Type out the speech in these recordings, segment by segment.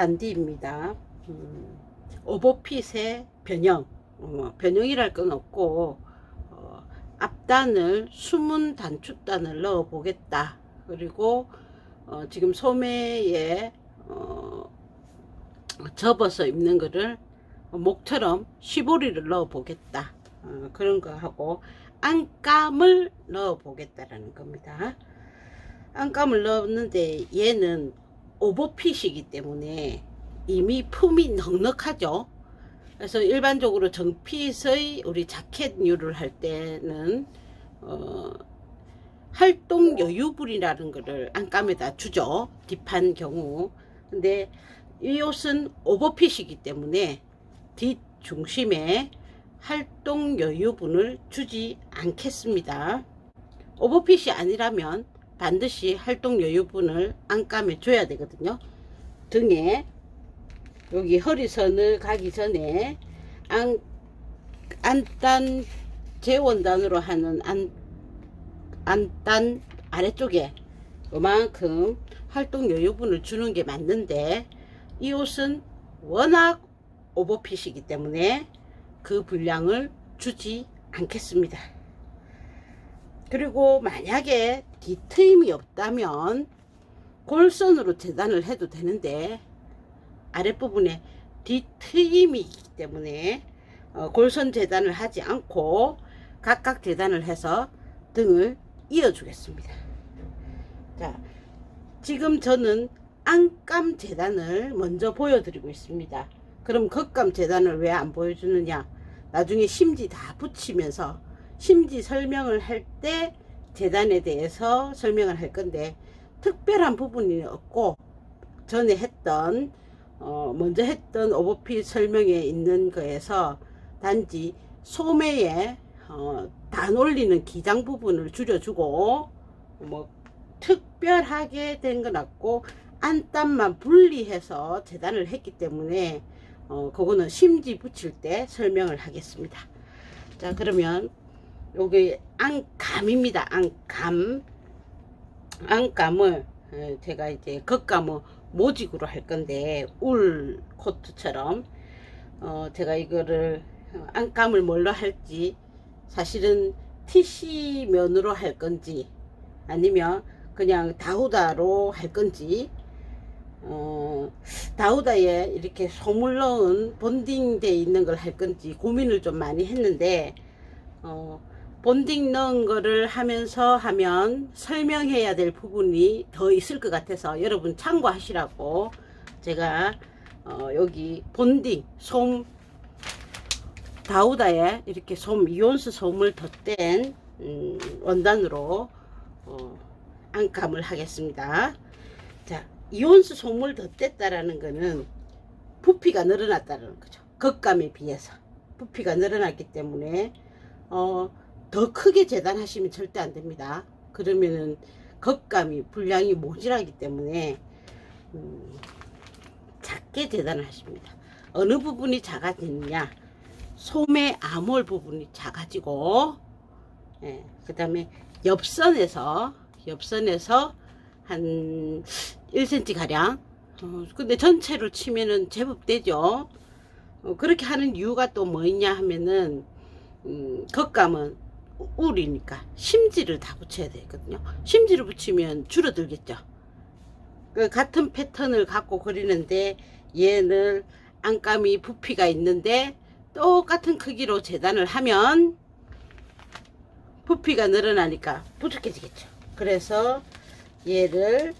단디입니다. 음, 오버핏의 변형. 어, 변형이랄 건 없고, 어, 앞단을 숨은 단축단을 넣어 보겠다. 그리고 어, 지금 소매에 어, 접어서 입는 거를 목처럼 시보리를 넣어 보겠다. 어, 그런 거 하고 안감을 넣어 보겠다라는 겁니다. 안감을 넣었는데 얘는 오버핏이기 때문에 이미 품이 넉넉하죠. 그래서 일반적으로 정핏의 우리 자켓류를 할 때는 어, 활동 여유분이라는 거를 안감에다 주죠. 딥한 경우. 근데 이 옷은 오버핏이기 때문에 뒷 중심에 활동 여유분을 주지 않겠습니다. 오버핏이 아니라면 반드시 활동 여유분을 안감에 줘야 되거든요. 등에 여기 허리선을 가기 전에 안, 안단 재원단으로 하는 안, 안단 아래쪽에 그만큼 활동 여유분을 주는 게 맞는데 이 옷은 워낙 오버핏이기 때문에 그 분량을 주지 않겠습니다. 그리고 만약에 뒤트임이 없다면 골선으로 재단을 해도 되는데 아랫부분에 뒤트임이 있기 때문에 어, 골선 재단을 하지 않고 각각 재단을 해서 등을 이어 주겠습니다. 자, 지금 저는 안감 재단을 먼저 보여드리고 있습니다. 그럼 겉감 재단을 왜 안 보여주느냐? 나중에 심지 다 붙이면서 심지 설명을 할 때 재단에 대해서 설명을 할 건데 특별한 부분이 없고 전에 했던 어, 먼저 했던 오버핏 설명에 있는 거에서 단지 소매에 어, 단 올리는 기장 부분을 줄여주고 뭐 특별하게 된 건 없고 안단만 분리해서 재단을 했기 때문에 어, 그거는 심지 붙일 때 설명을 하겠습니다. 자 그러면 여기 안감입니다. 안감 안감을 에, 제가 이제 겉감을 모직으로 할 건데 울 코트처럼 어, 제가 이거를 안감을 뭘로 할지 사실은 TC 면으로 할 건지 아니면 그냥 다우다로 할 건지 어, 다우다에 이렇게 소물 넣은 본딩 돼 있는 걸 할 건지 고민을 좀 많이 했는데 어, 본딩 넣은 거를 하면서 하면 설명해야 될 부분이 더 있을 것 같아서 여러분 참고하시라고 제가 어, 여기 본딩 솜 다우다에 이렇게 솜 이온스 솜을 덧댄 음, 원단으로 어, 안감을 하겠습니다. 자, 이온스 솜을 덧댔다라는 거는 부피가 늘어났다는 거죠. 겉감에 비해서 부피가 늘어났기 때문에 어, 더 크게 재단하시면 절대 안 됩니다. 그러면은 겉감이 분량이 모자라기 때문에 음, 작게 재단을 하십니다. 어느 부분이 작아지느냐? 소매 암홀 부분이 작아지고, 예, 그 다음에 옆선에서, 옆선에서 한 1cm 가량. 어, 근데 전체로 치면은 제법 되죠. 어, 그렇게 하는 이유가 또 뭐 있냐 하면은, 음, 겉감은 울이니까 심지를 다 붙여야 되거든요. 심지를 붙이면 줄어들겠죠. 그 같은 패턴을 갖고 그리는데 얘는 안감이 부피가 있는데 똑같은 크기로 재단을 하면 부피가 늘어나니까 부족해지겠죠. 그래서 얘를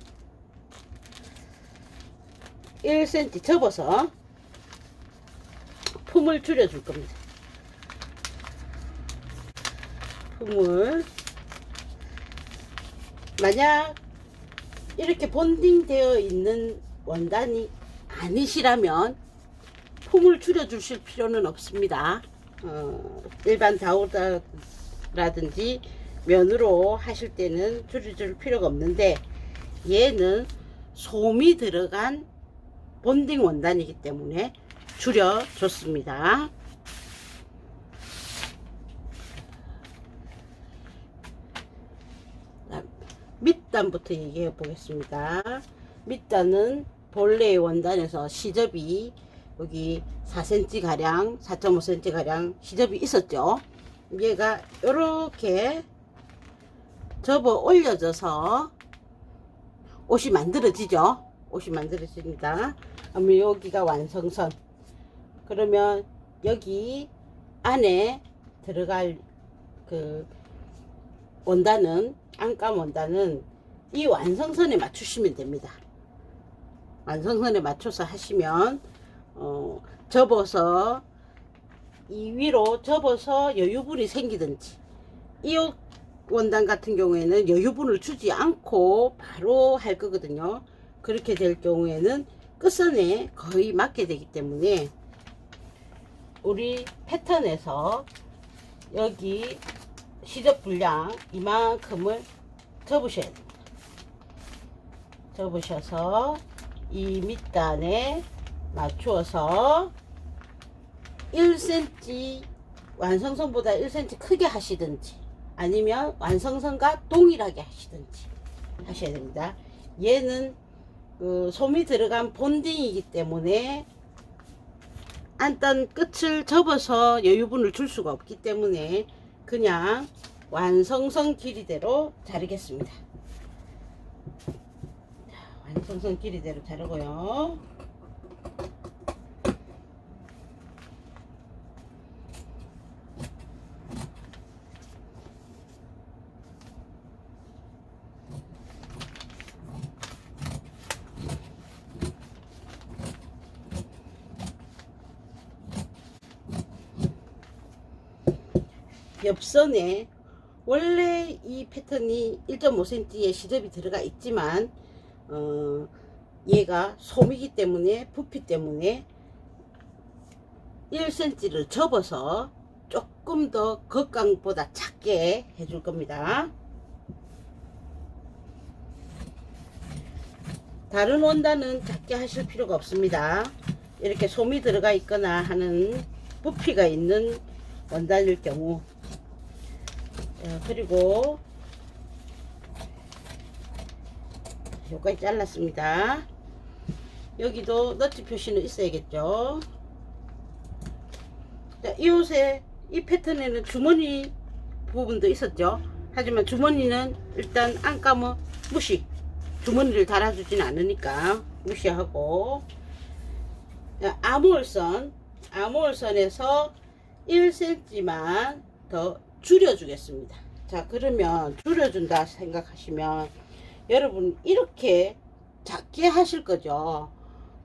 1cm 접어서 품을 줄여줄 겁니다. 품을 만약 이렇게 본딩되어 있는 원단이 아니시라면 품을 줄여 주실 필요는 없습니다. 어, 일반 다우다라든지 면으로 하실 때는 줄여줄 필요가 없는데 얘는 솜이 들어간 본딩 원단이기 때문에 줄여줬습니다. 밑단부터 얘기해 보겠습니다. 밑단은 본래의 원단에서 시접이 여기 4cm 가량, 4.5cm 가량 시접이 있었죠. 얘가 이렇게 접어 올려져서 옷이 만들어지죠. 옷이 만들어집니다. 그러면 여기가 완성선. 그러면 여기 안에 들어갈 그 원단은 안감 원단은 이 완성선에 맞추시면 됩니다. 완성선에 맞춰서 하시면 어, 접어서 이 위로 접어서 여유분이 생기든지 이옷 원단 같은 경우에는 여유분을 주지 않고 바로 할 거거든요. 그렇게 될 경우에는 끝선에 거의 맞게 되기 때문에 우리 패턴에서 여기 시접 분량 이만큼을 접으셔야 됩니다. 접으셔서 이 밑단에 맞추어서 1cm 완성선보다 1cm 크게 하시든지 아니면 완성선과 동일하게 하시든지 하셔야 됩니다. 얘는 그 솜이 들어간 본딩이기 때문에 안단 끝을 접어서 여유분을 줄 수가 없기 때문에 그냥 완성선 길이대로 자르겠습니다. 자, 완성선 길이대로 자르고요. 옆선에 원래 이 패턴이 1.5cm의 시접이 들어가 있지만 어, 얘가 솜이기 때문에 부피 때문에 1cm를 접어서 조금 더 겉강보다 작게 해줄 겁니다. 다른 원단은 작게 하실 필요가 없습니다. 이렇게 솜이 들어가 있거나 하는 부피가 있는 원단일 경우 자, 그리고 여기까지 잘랐습니다. 여기도 너트 표시는 있어야겠죠. 자, 이 옷에 이 패턴에는 주머니 부분도 있었죠. 하지만 주머니는 일단 안감은 무시. 주머니를 달아주진 않으니까 무시하고 자, 아몰선 아몰선에서 1cm만 더 줄여주겠습니다. 자, 그러면 줄여준다 생각하시면 여러분 이렇게 작게 하실 거죠.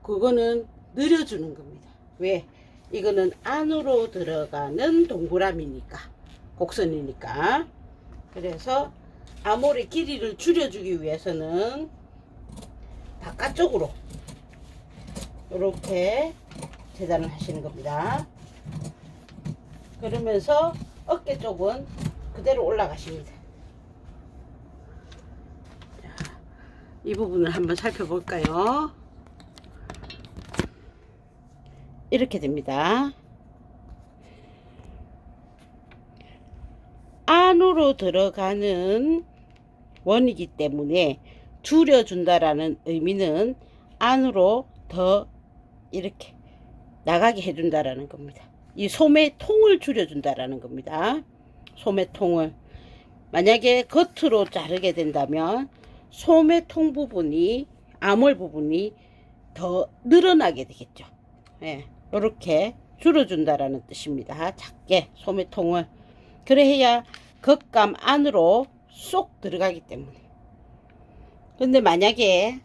그거는 늘려주는 겁니다. 왜? 이거는 안으로 들어가는 동그라미니까 곡선이니까 그래서 아몰의 길이를 줄여주기 위해서는 바깥쪽으로 이렇게 재단을 하시는 겁니다. 그러면서 어깨 쪽은 그대로 올라가십니다. 이 부분을 한번 살펴볼까요? 이렇게 됩니다. 안으로 들어가는 원이기 때문에 줄여준다라는 의미는 안으로 더 이렇게 나가게 해준다라는 겁니다. 이 소매 통을 줄여준다라는 겁니다. 소매 통을 만약에 겉으로 자르게 된다면 소매 통 부분이 암홀 부분이 더 늘어나게 되겠죠. 예, 이렇게 줄여준다라는 뜻입니다. 작게 소매 통을 그래야 겉감 안으로 쏙 들어가기 때문에. 근데 만약에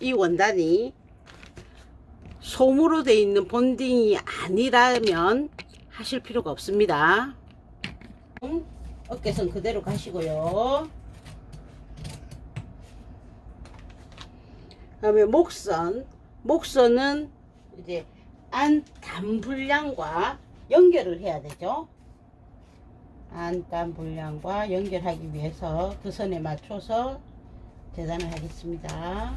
이 원단이 솜으로 되어 있는 본딩이 아니라면 하실 필요가 없습니다. 어깨선 그대로 가시고요. 그다음에 목선, 목선은 이제 안 단 분량과 연결을 해야 되죠. 안단 분량과 연결하기 위해서 그 선에 맞춰서 재단을 하겠습니다.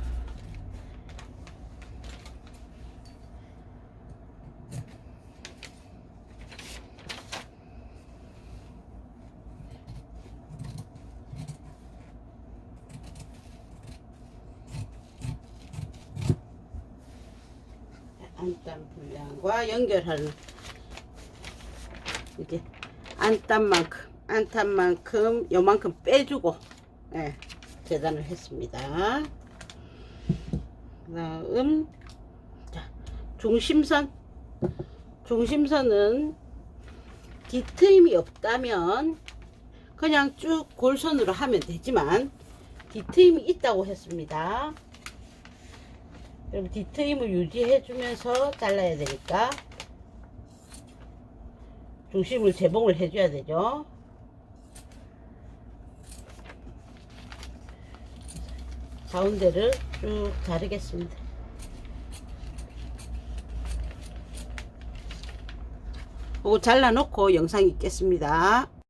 안땀 분량과 연결하는 이제 안땀만큼 안땀만큼 요만큼 빼주고 예, 재단을 했습니다. 그다음 자 중심선 중심선은 뒤트임이 없다면 그냥 쭉 골선으로 하면 되지만 뒤트임이 있다고 했습니다. 여러분 뒤트임을 유지해 주면서 잘라야 되니까 중심을 재봉을 해줘야 되죠. 가운데를 쭉 자르겠습니다. 그거 잘라놓고 영상 있겠습니다.